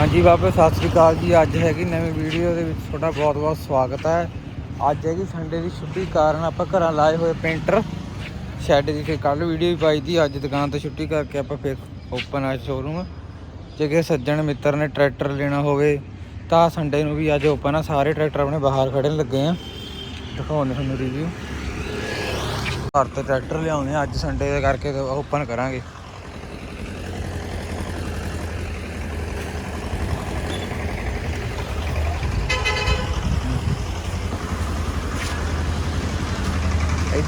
ਹਾਂਜੀ ਬਾਬੇ ਸਤਿ ਸ੍ਰੀ ਅਕਾਲ ਜੀ। ਅੱਜ ਹੈਗੀ ਨਵੀਂ ਵੀਡੀਓ ਦੇ ਵਿੱਚ ਤੁਹਾਡਾ ਬਹੁਤ-ਬਹੁਤ ਸਵਾਗਤ ਹੈ। ਅੱਜ ਹੈਗੀ ਸੰਡੇ ਦੀ ਛੁੱਟੀ ਕਾਰਨ ਆਪਾਂ ਘਰਾਂ ਲਾਏ ਹੋਏ ਪੇਂਟਰ। ਸ਼ੈੱਡ ਦੀ ਤੇ ਕੱਲ ਵੀਡੀਓ ਵੀ ਪਾਈ ਦੀ ਅੱਜ ਦੁਕਾਨ ਤੋਂ ਛੁੱਟੀ ਕਰਕੇ ਆਪਾਂ ਫਿਰ ਓਪਨ ਆ ਸ਼ੋਰੂਮ ਜੇ ਕਿਸੇ ਸੱਜਣ ਮਿੱਤਰ ਨੇ ਟਰੈਕਟਰ ਲੈਣਾ ਹੋਵੇ ਤਾਂ ਸੰਡੇ ਨੂੰ ਵੀ ਅੱਜ ਓਪਨ ਆ। ਸਾਰੇ ਟਰੈਕਟਰ ਆਪਣੇ ਬਾਹਰ ਖੜੇ ਲੱਗੇ ਆ। ਦਿਖਾਉਂਦੇ ਤੁਹਾਨੂੰ ਰਿਵਿਊ ਘਰ ਤੋਂ ਟਰੈਕਟਰ ਲਿਆਉਣੇ ਆ, ਅੱਜ ਸੰਡੇ ਦੇ ਕਰਕੇ ਓਪਨ ਕਰਾਂਗੇ।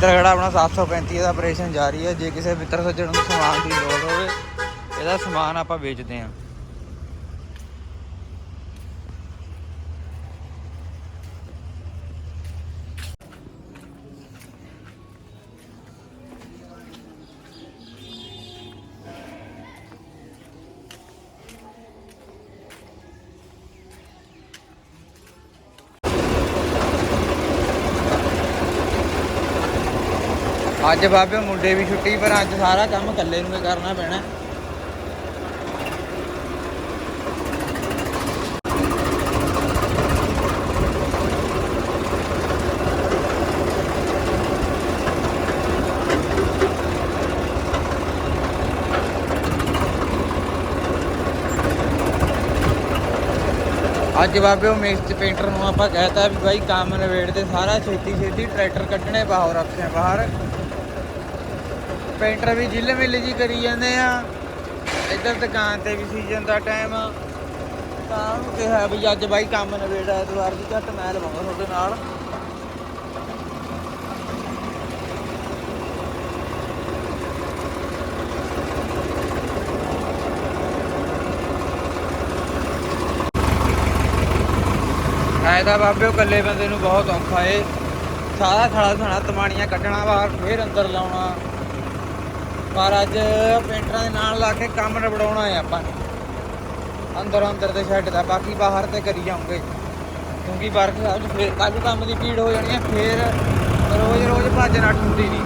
ਇੱਧਰ ਖੜਾ ਆਪਣਾ 735 ਦਾ ਆਪਰੇਸ਼ਨ ਜਾਰੀ ਹੈ। ਜੇ ਕਿਸੇ ਮਿੱਤਰ ਸੱਜਣ ਨੂੰ ਸਮਾਨ ਦੀ ਲੋੜ ਹੋਵੇ, ਇਹਦਾ ਸਮਾਨ ਆਪਾਂ ਵੇਚਦੇ ਹਾਂ। ਅੱਜ ਬਾਬੇ ਮੁੰਡੇ ਵੀ ਛੁੱਟੀ, ਪਰ ਅੱਜ ਸਾਰਾ ਕੰਮ ਇਕੱਲੇ ਨੂੰ ਹੀ ਕਰਨਾ ਪੈਣਾ। ਅੱਜ ਬਾਬੇ ਉਹ ਮਿਸਤਰੀ ਪੇਂਟਰ ਨੂੰ ਆਪਾਂ ਕਹਿਤਾ ਵੀ ਬਾਈ ਕੰਮ ਨਵੇੜ ਤੇ ਸਾਰਾ ਛੇਤੀ ਛੇਤੀ ਟਰੈਕਟਰ ਕੱਢਣੇ, ਬਾਹਰ ਰੱਖਿਆ ਬਾਹਰ। ਪੇਂਟਰ ਵੀ ਜਿੱਲ ਮਿਲ ਜੀ ਕਰੀ ਜਾਂਦੇ ਆ। ਇੱਧਰ ਦੁਕਾਨ ਤੇ ਵੀ ਸੀਜ਼ਨ ਦਾ ਟਾਈਮ ਆ। ਤਾਂ ਉਹਨੂੰ ਕਿਹਾ ਵੀ ਅੱਜ ਬਾਈ ਕੰਮ ਨਵੇੜਾ ਐਤਵਾਰ ਦੀ ਘੱਟ ਮੈਂ ਲਵਾਂਗਾ ਤੁਹਾਡੇ ਨਾਲ। ਐ ਤਾਂ ਬਾਬੇ ਇਕੱਲੇ ਬੰਦੇ ਨੂੰ ਬਹੁਤ ਔਖਾ ਏ। ਸਾਰਾ ਥੜਾ ਥਣਾ ਤਮਾਣੀਆਂ ਕੱਢਣਾ ਬਾਹਰ ਫੇਰ ਅੰਦਰ ਲਾਉਣਾ। ਪਰ ਅੱਜ ਪੇਂਟਰਾਂ ਦੇ ਨਾਲ ਲਾ ਕੇ ਕੰਮ ਨਿਬੜਾਉਣਾ ਹੈ ਆਪਾਂ ਨੇ। ਅੰਦਰ ਅੰਦਰ ਤੇ ਛੱਡ ਦਾ, ਬਾਕੀ ਬਾਹਰ ਤੇ ਕਰੀ ਜਾਉਂਗੇ ਕਿਉਂਕਿ ਵਰਕ ਸਾਹਿਬ 'ਚ ਫੇਰ ਕੱਲ ਕੰਮ ਦੀ ਭੀੜ ਹੋ ਜਾਣੀ ਹੈ, ਫੇਰ ਰੋਜ਼ ਰੋਜ਼ ਭੱਜ ਨੱਠ ਹੁੰਦੀ ਨਹੀਂ।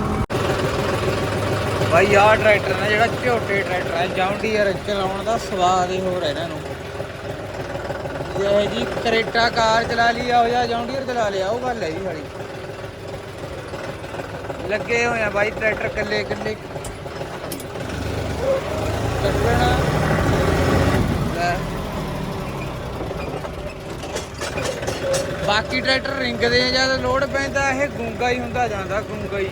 ਬਾਈ, ਆਹ ਟਰੈਕਟਰ ਨਾ ਜਿਹੜਾ ਝੋਟੇ ਟਰੈਕਟਰ ਹੈ ਜਾਉਂਡੀਅਰ ਚਲਾਉਣ ਦਾ ਸਵਾਦ ਹੀ ਹੋਰ ਹੈ ਇਹਨਾਂ ਨੂੰ। ਜੇ ਜੀ ਕਰੇਟਾ ਕਾਰ ਚਲਾ ਲਈ ਆ ਜਾਂ ਜੌਂਡੀਅਰ ਚਲਾ ਲਿਆ, ਉਹ ਗੱਲ ਹੈ ਜੀ ਸਾਡੀ ਲੱਗੇ ਹੋਏ ਆ ਬਾਈ ਟਰੈਕਟਰ ਕੱਲੇ ਕੱਲੇ ਕੱਢਣਾ ਲੈ। ਬਾਕੀ ਟਰੈਕਟਰ ਰਿੰਗਦੇ ਆ ਜਦ ਲੋਡ ਪੈਂਦਾ, ਇਹ ਗੁੰਗਾ ਹੀ ਹੁੰਦਾ ਜਾਂਦਾ, ਗੁੰਗਾ ਹੀ।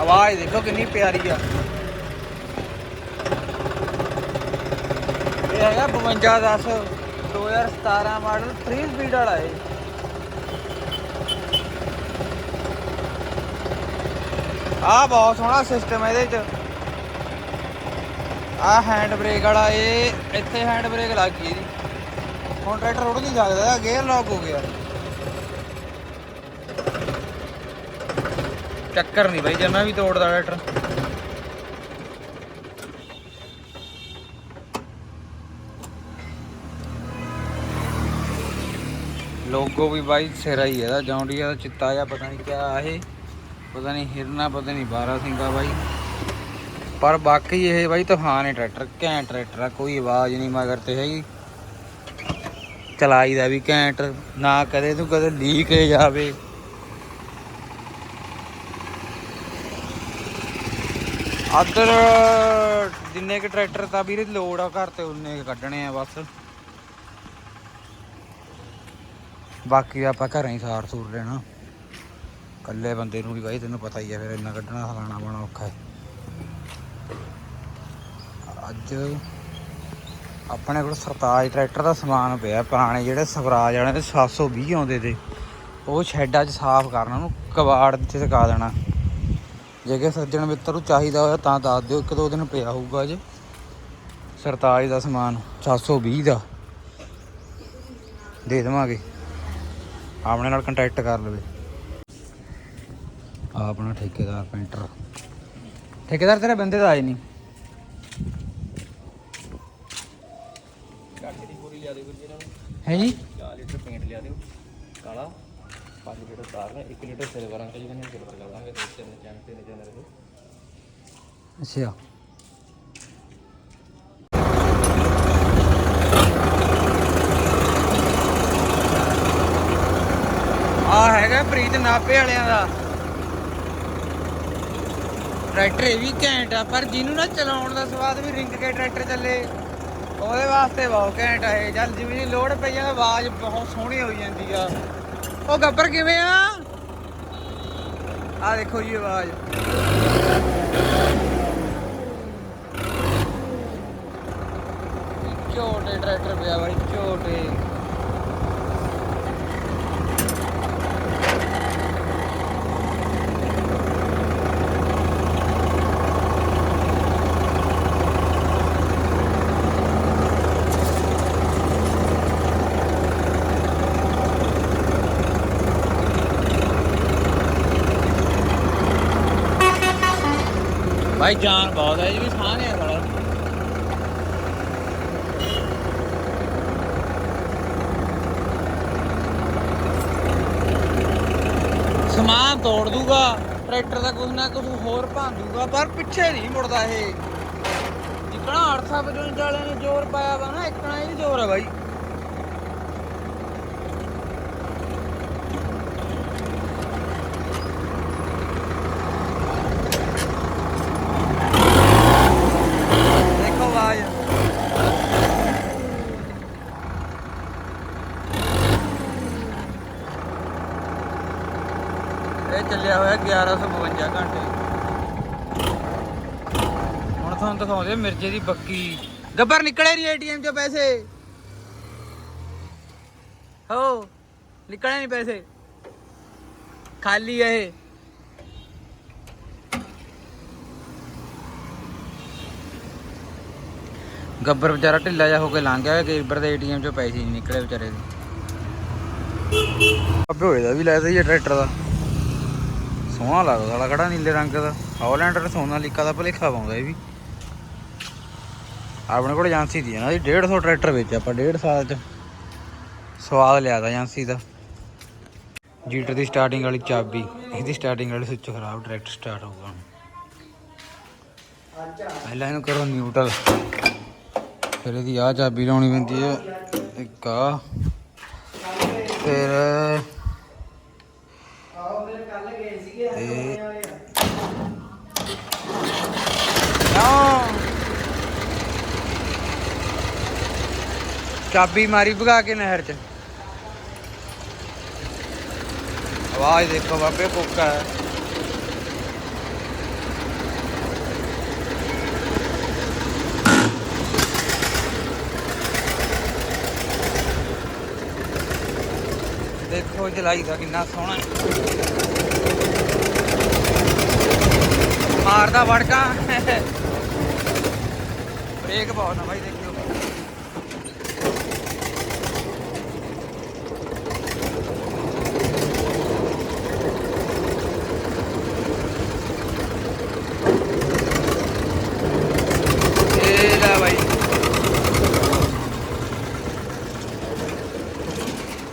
ਆਵਾਜ਼ ਦੇਖੋ ਕਿੰਨੀ ਪਿਆਰੀ ਆ। ਇਹ ਹੈਗਾ 52 10 2017 ਮਾਡਲ 3 ਸਪੀਡ ਵਾਲਾ ਹੈ ਆ ਬਹੁਤ ਸੋਹਣਾ ਸਿਸਟਮ ਹੈ ਇਹਦੇ ਚ ਆ ਹੈਂਡ ਬ੍ਰੇਕ ਵਾਲਾ ਇਹ ਇੱਥੇ ਹੈਂਡ ਬ੍ਰੇਕ ਲੱਗ ਗਈ ਇਹਦੀ ਹੁਣ ਟਰੈਕਟਰ ਰੁੜ ਨਹੀਂ ਸਕਦਾ ਗੇਅਰ ਲੌਕ ਹੋ ਗਿਆ ਚੱਕਰ ਨਹੀਂ ਬਾਈ ਜਮਾ ਵੀ ਤੋੜਦਾ ਟਰੈਕਟਰ ਲੋਗੋ ਵੀ ਬਾਈ ਸਿਰਾ ਹੀ ਇਹਦਾ ਜੌਂਡੀਆ ਦਾ ਚਿੱਟਾ ਜਿਹਾ ਪਤਾ ਨਹੀਂ ਕਿਆ ਇਹ ਪਤਾ ਨਹੀਂ ਹਿਰਨਾ ਪਤਾ ਨਹੀਂ ਬਾਰਾ ਸਿੰਘਾ ਬਾਈ ਪਰ ਬਾਕੀ ਇਹ ਬਾਈ ਤੂਫਾਨ ਹੈ ਟਰੈਕਟਰ ਘੈਂਟ ਟਰੈਕਟਰ ਆ ਕੋਈ ਆਵਾਜ਼ ਨਹੀਂ ਮਗਰ ਤੇ ਹੈਗੀ ਚਲਾਈ ਦਾ ਵੀ ਘੈਂਟ ਨਾ ਕਦੇ ਤੂੰ ਕਦੇ ਲੀਕ ਹੋ ਜਾਵੇ ਅਦਰ ਜਿੰਨੇ ਕਿ ਟਰੈਕਟਰ ਤਾਂ ਵੀਰੇ ਲੋਡ ਆ ਘਰ ਤੇ ਉਨੇ ਕੁ ਕੱਢਣੇ ਆ ਬਸ ਬਾਕੀ ਆਪਾਂ ਘਰਾਂ ਹੀ ਸਾਰ ਸੂਰ ਲੈਣਾ। ਕੱਲੇ ਬੰਦੇ ਨੂੰ ਵੀ ਬਾਈ ਤੈਨੂੰ ਪਤਾ ਹੀ ਹੈ ਫਿਰ ਇੰਨਾ ਕੱਢਣਾ ਹਲਾਣਾ ਬਣਾ ਔਖਾ ਹੈ। ਅੱਜ ਆਪਣੇ ਕੋਲ ਸਰਤਾਜ ਟਰੈਕਟਰ ਦਾ ਸਮਾਨ ਪਿਆ, ਪੁਰਾਣੇ ਜਿਹੜੇ ਸਵਰਾਜ ਵਾਲੇ ਤੇ 720 ਆਉਂਦੇ ਤੇ। ਉਹ ਸ਼ੈੱਡਾਂ 'ਚ ਸਾਫ਼ ਕਰਨਾ ਉਹਨੂੰ ਕਬਾੜ ਚ ਟਿਕਾ ਦੇਣਾ। ਜੇ ਕਿ ਸੱਜਣ ਮਿੱਤਰ ਨੂੰ ਚਾਹੀਦਾ ਹੋਇਆ ਤਾਂ ਦੱਸ ਦਿਓ, ਇੱਕ ਦੋ ਦਿਨ ਪਿਆ ਹੋਊਗਾ ਜੇ ਸਰਤਾਜ ਦਾ ਸਮਾਨ 720 ਦਾ। ਦੇ ਦੇਵਾਂਗੇ। ਆਪਣੇ ਨਾਲ ਕੰਟੈਕਟ ਕਰ ਲਵੇ। ਆ ਆਪਣਾ ਠੇਕੇਦਾਰ ਪੇਂਟਰ ਠੇਕੇਦਾਰ ਤੇਰੇ ਬੰਦੇ ਤਾਂ ਆਏ ਨਹੀਂ ਹੈ ਜੀ? 4 ਲੀਟਰ ਪੇਂਟ ਲਿਆ ਦਿਓ। ਕਾਲਾ 5 ਲੀਟਰ ਤਾਰਨਾ 1 ਲੀਟਰ ਸਿਲਵਰ ਅੰਕਲ ਜੀ ਕਹਿੰਦੇ ਸਿਲਵਰ ਕਰ ਦਾਂਗੇ ਤੇ ਤਿੰਨ ਚੈਨ ਤਿੰਨ ਚੈਨ ਦੇ ਅੱਛਾ ਆ ਹੈਗਾ ਪ੍ਰੀਤ ਨਾਪੇ ਵਾਲਿਆਂ ਦਾ। ਟਰੈਕਟਰ ਇਹ ਵੀ ਘੈਂਟ ਆ, ਪਰ ਜਿਹਨੂੰ ਨਾ ਚਲਾਉਣ ਦਾ ਸਵਾਦ ਵੀ ਰਿੰਗ ਕੇ ਟਰੈਕਟਰ ਚੱਲੇ, ਉਹਦੇ ਵਾਸਤੇ ਬਹੁਤ ਘੈਂਟ ਆ ਇਹ। ਚੱਲ ਜਿਵੇਂ ਦੀ ਲੋਡ ਪਈ ਆ ਆਵਾਜ਼ ਬਹੁਤ ਸੋਹਣੀ ਹੋਈ ਜਾਂਦੀ ਆ। ਉਹ ਗੱਬਰ ਕਿਵੇਂ ਆ? ਆ ਦੇਖੋ ਜੀ ਆਵਾਜ਼। ਝੋਟੇ ਟਰੈਕਟਰ ਪਿਆ ਬਾਈ, ਝੋਟੇ। ਭਾਈ ਜਾਨ ਬਹੁਤ ਹੈ ਜੀ ਵੀ ਸਾਹ ਨਹੀਂ ਆ ਸਾਲਾ ਸਮਾਨ ਤੋੜ ਦੂਗਾ ਟਰੈਕਟਰ ਦਾ ਕੁਝ ਨਾ ਕੁਝ ਹੋਰ ਭੰਨ ਦੂਗਾ ਪਰ ਪਿੱਛੇ ਨਹੀਂ ਮੁੜਦਾ ਇਹ ਜਿੱਕਣਾ 800 ਵਜੋਂ ਵਾਲਿਆਂ ਨੇ ਜ਼ੋਰ ਪਾਇਆ ਵਾ ਨਾ ਇਕਣਾ ਇਹ ਜ਼ੋਰ ਆ ਬਾਈ ਦੇਖੋ ਆਵਾਜ਼ ਇਹ ਚੱਲਿਆ ਹੋਇਆ 1152 ਘੰਟੇ ਹੁਣ ਤੁਹਾਨੂੰ ਦਿਖਾਉਂਦੇ ਆ ਮਿਰਜੇ ਦੀ ਬੱਕੀ ਗੱਬਰ ਨਿਕਲੇ ਨਹੀਂ ਏਟੀਐਮ ਚੋਂ ਪੈਸੇ ਹੋ ਨਿਕਲੇ ਨਹੀਂ ਪੈਸੇ ਖਾਲੀ ਹੈ ਇਹ ਗੱਬਰ ਵਿਚਾਰਾ ਢਿੱਲਾ ਜਿਹਾ ਹੋ ਕੇ ਲੰਘ ਗਿਆ ਗੇਬਰ ਦੇ ਏਟੀਐਮ ਚੋਂ ਪੈਸੇ ਨਹੀਂ ਨਿਕਲੇ ਵਿਚਾਰੇ ਦੇ ਅੱਬੇ ਹੋਏ ਦਾ ਵੀ ਲੈ ਸਹੀ ਹੈ ਟਰੈਕਟਰ ਦਾ ਸੋਹਣਾ ਲੱਗਦਾ ਸਾਲਾ ਖੜਾ ਨੀਲੇ ਰੰਗ ਦਾ? ਹਾਲੈਂਡਰ ਸੋਨਾਲੀਕਾ ਦਾ ਭਲੇਖਾ ਪਾਉਂਦਾ ਇਹ ਵੀ। ਆਪਣੇ ਕੋਲ ਏਜੰਸੀ ਦੀ ਹੈ ਨਾ 150 ਟਰੈਕਟਰ ਵੇਚ ਆਪਾਂ 1.5 ਸਾਲ ਚ। ਸਵਾਦ ਲਿਆ ਦਾ ਏਜੰਸੀ ਦਾ। ਜੀਟਰ ਦੀ ਸਟਾਰਟਿੰਗ ਵਾਲੀ ਚਾਬੀ, ਇਹਦੀ ਸਟਾਰਟਿੰਗ ਵਾਲੀ ਸੁੱਚ ਖਰਾਬ ਡਾਇਰੈਕਟ ਸਟਾਰਟ ਹੋਊਗਾ ਹੁਣ। ਪਹਿਲਾਂ ਇਹਨੂੰ ਕਰੋ ਨਿਊਟਰਲ ਫਿਰ ਇਹਦੀ ਆ ਚਾਬੀ ਲਾਉਣੀ ਪੈਂਦੀ ਹੈ, ਇੱਕ ਆ ਫਿਰ ਤੇ ਚਾਬੀ ਮਾਰੀ ਭਗਾ ਕੇ ਨਹਿਰ ਚ। ਆਵਾਜ਼ ਦੇਖੋ ਬਾਬੇ ਕੋਕਾ ਹੈ। ਦੇਖੋ ਜਲਾਈ ਦਾ ਕਿੰਨਾ ਸੋਹਣਾ ਹੈ। ਮਾਰਦਾ ਵੜਕਾ। ਬ੍ਰੇਕ ਪਾਓ ਨਾ ਬਾਈ, ਦੇਖਿਓ।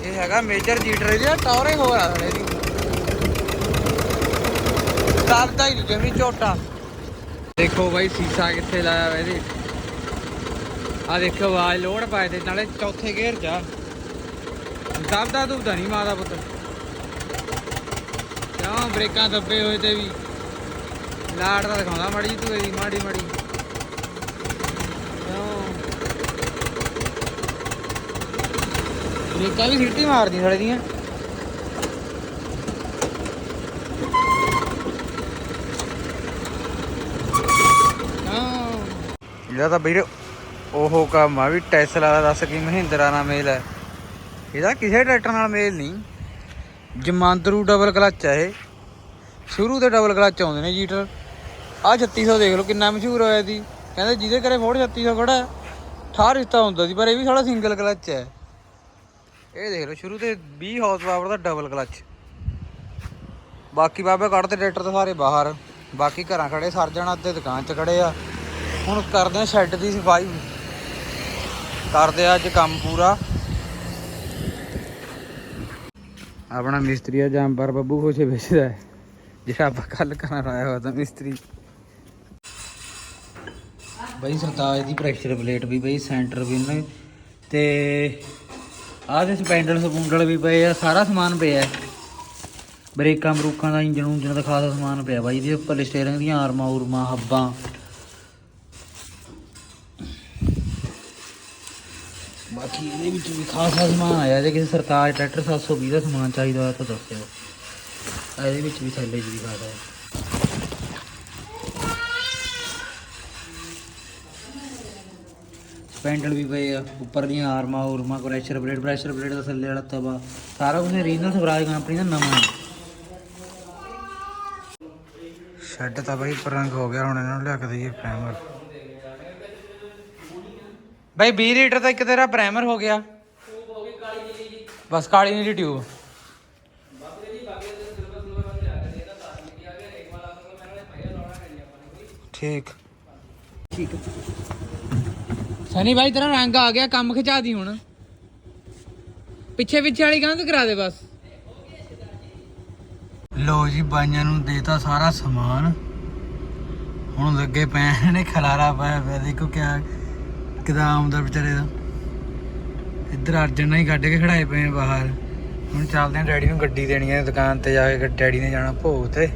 ਇਹ ਹੈਗਾ ਮੇਜਰ ਜੀਟਰ ਇਹਦੀ ਟੌਰੇ ਹੋ ਆ ਇਹਦੀ ਦੱਬਦਾ ਹੀ ਨਹੀਂ ਜਮੀ ਝੋਟਾ। ਦੇਖੋ ਬਾਈ, ਸੀਸਾ ਕਿੱਥੇ ਲਾਇਆ ਵਾ ਇਹਦੇ। ਆ ਦੇਖੋ ਆਵਾਜ਼ ਲੋਡ ਪਾਏ ਤੇ ਨਾਲੇ ਚੌਥੇ ਗੇਅਰ ਜਾ। ਦੱਬਦਾ ਦੁਬਦਾ ਨਹੀਂ ਮਾਦਾ ਪੁੱਤ। ਕਿਉਂ ਬ੍ਰੇਕਾਂ ਦੱਬੇ ਹੋਏ ਤੇ ਵੀ। ਲਾੜ ਦਾ ਦਿਖਾਉਂਦਾ ਮਾੜੀ ਜੀ ਤੂੰ ਇਹਦੀ, ਮਾੜੀ ਮਾੜੀ। ਕਿਉਂ? ਬ੍ਰੇਕਾਂ ਵੀ ਸਿੱਟੀ ਮਾਰਦੀ ਥੋੜੇ ਦੀਆਂ। ਇਹਦਾ ਤਾਂ ਵੀਰੇ, ਉਹ ਕੰਮ ਆ ਵੀ ਟੈਸਲਾ ਦਾ ਦੱਸ ਕੀ ਮਹਿੰਦਰਾ ਨਾਲ ਮੇਲ ਹੈ। ਇਹਦਾ ਕਿਸੇ ਟਰੈਕਟਰ ਨਾਲ ਮੇਲ ਨਹੀਂ। ਜਮਾਂਦਰੂ ਡਬਲ ਕਲਚ ਹੈ ਇਹ। ਸ਼ੁਰੂ ਤੇ ਡਬਲ ਕਲਚ ਆਉਂਦੇ ਨੇ ਜੀਟਰ। ਆ 3600 ਦੇਖ ਲਓ ਕਿੰਨਾ ਮਸ਼ਹੂਰ ਹੋਇਆ ਦੀ ਕਹਿੰਦੇ ਜਿਹਦੇ ਘਰੇ ਫੋੜ 3600 ਖੜਾ ਠਾਰ ਰਿਸ਼ਤਾ ਹੁੰਦਾ ਸੀ, ਪਰ ਇਹ ਵੀ ਸਾਡਾ ਸਿੰਗਲ ਕਲਚ ਹੈ। ਇਹ ਦੇਖ ਲਓ, ਸ਼ੁਰੂ ਤੇ 20 ਹਾਰਸ ਪਾਵਰ ਦਾ ਡਬਲ ਕਲਚ ਬਾਕੀ ਬਾਬੇ ਕੱਢਦੇ ਟਰੈਕਟਰ ਤਾਂ ਸਾਰੇ ਬਾਹਰ। ਬਾਕੀ ਘਰਾਂ ਖੜੇ, ਸਰ ਜਾਣਾ ਅੱਧੇ ਦੁਕਾਨ 'ਚ ਖੜੇ ਆ। ਹੁਣ ਕਰਦੇ ਆ ਸ਼ੈੱਡ ਦੀ ਸਫ਼ਾਈ। ਕਰਦੇ ਆ ਅੱਜ ਕੰਮ ਪੂਰਾ। ਆਪਣਾ ਮਿਸਤਰੀ ਆ ਜਾਂਬਰ ਬੱਬੂ ਖੁਸ਼ੇ ਵੇਚਦਾ ਹੈ। ਜਿਹੜਾ ਆਪਾਂ ਕੱਲ ਕਰਨ ਆਇਆ ਹੋਇਆ ਤਾਂ ਮਿਸਤਰੀ। ਬਈ ਸਰਤਾਜ ਦੀ ਪ੍ਰੈਸ਼ਰ ਪਲੇਟ ਵੀ ਬਈ ਸੈਂਟਰ ਵੀ ਨੇ। ਤੇ ਆਹ ਦੇ ਸਪੈਂਡਲ ਸਪੂੰਡਲ ਵੀ ਪਏ ਆ, ਸਾਰਾ ਸਮਾਨ ਪਿਆ ਹੈ। ਬ੍ਰੇਕਾਂ ਬਰੂਕਾਂ ਦਾ ਇੰਜਨ ਉਂਜਨ ਦਾ ਖਾਸਾ ਸਮਾਨ ਪਿਆ ਬਾਈ, ਇਹਦੇ ਉੱਪਰ ਸਟੀਅਰਿੰਗ ਦੀਆਂ ਆਰਮਾਂ ਉਰਮਾਂ ਹੱਬਾਂ। ਬਾਕੀ ਇਹਦੇ ਵਿੱਚ ਵੀ ਖਾਸਾ ਸਮਾਨ ਆਇਆ ਜੇ ਕਿਸੇ ਸਰਤਾਜ ਟਰੈਕਟਰ 720 ਦਾ ਸਮਾਨ ਚਾਹੀਦਾ ਹੋਇਆ ਤਾਂ ਦੱਸਿਓ। ਇਹਦੇ ਵਿੱਚ ਵੀ ਥੈਲੇ 'ਚ ਵੀ ਖਾਸਾ ਹੈ। ਸਪੈਂਡਲ ਵੀ ਪਏ ਆ, ਉੱਪਰ ਦੀਆਂ ਆਰਮਾਂ, ਉਰਮਾਂ, ਪ੍ਰੈਸ਼ਰ ਪਲੇਟ ਪ੍ਰੈਸ਼ਰ ਪਲੇਟ ਦਾ ਥੱਲੇ ਵਾਲਾ ਤਵਾ, ਸਾਰਾ ਕੁਝ ਰੀਜਨਲ ਸਵਰਾਜ ਕੰਪਨੀ ਦਾ ਨਵਾਂ ਹੈ। ਸ਼ੈੱਡ ਤਾਂ ਬਈ ਪਰੰਗ ਹੋ ਗਿਆ, ਹੁਣ ਇਹਨਾਂ ਨੂੰ ਲਿਆ ਕੇ ਦਈਏ ਪ੍ਰਾਈਮਰ ਬਾਈ 20 ਲੀਟਰ ਦਾ ਇੱਕ ਤੇਰਾ ਪ੍ਰਾਈਮਰ ਹੋ ਗਿਆ। ਬਸ ਕਾਲੀ ਨੀਲੀ ਟਿਊਬ ਠੀਕ। ਠੀਕ ਸਨੀ ਭਾਈ ਤੇਰਾ ਰੰਗ ਆ ਗਿਆ, ਕੰਮ ਖਿਚਾ ਦੀ ਹੁਣ। ਪਿੱਛੇ ਪਿੱਛੇ ਵਾਲੀ ਕੰਧ ਕਰਾ ਦੇ ਬਸ। ਲੋ ਜੀ, ਬਾਈਆਂ ਨੂੰ ਦੇਤਾ ਸਾਰਾ ਸਮਾਨ। ਹੁਣ ਲੱਗੇ ਪਏ ਨੇ ਖਲਾਰਾ ਪਾਇਆ ਪਿਆ, ਦੇਖੋ ਕਿਆ ਕਿਦਾਂ ਆਉਂਦਾ ਵਿਚਾਰੇ ਦਾ। ਇੱਧਰ ਅਰਜਨ ਨਾਲ ਹੀ ਕੱਢ ਕੇ ਖੜਾਏ ਪਏ ਆ ਬਾਹਰ। ਹੁਣ ਚੱਲਦੇ ਆ ਡੈਡੀ ਨੂੰ ਗੱਡੀ ਦੇਣੀ ਹੈ ਦੁਕਾਨ ਤੇ ਜਾ ਕੇ, ਡੈਡੀ ਨੇ ਜਾਣਾ ਭੋਗ ਤੇ।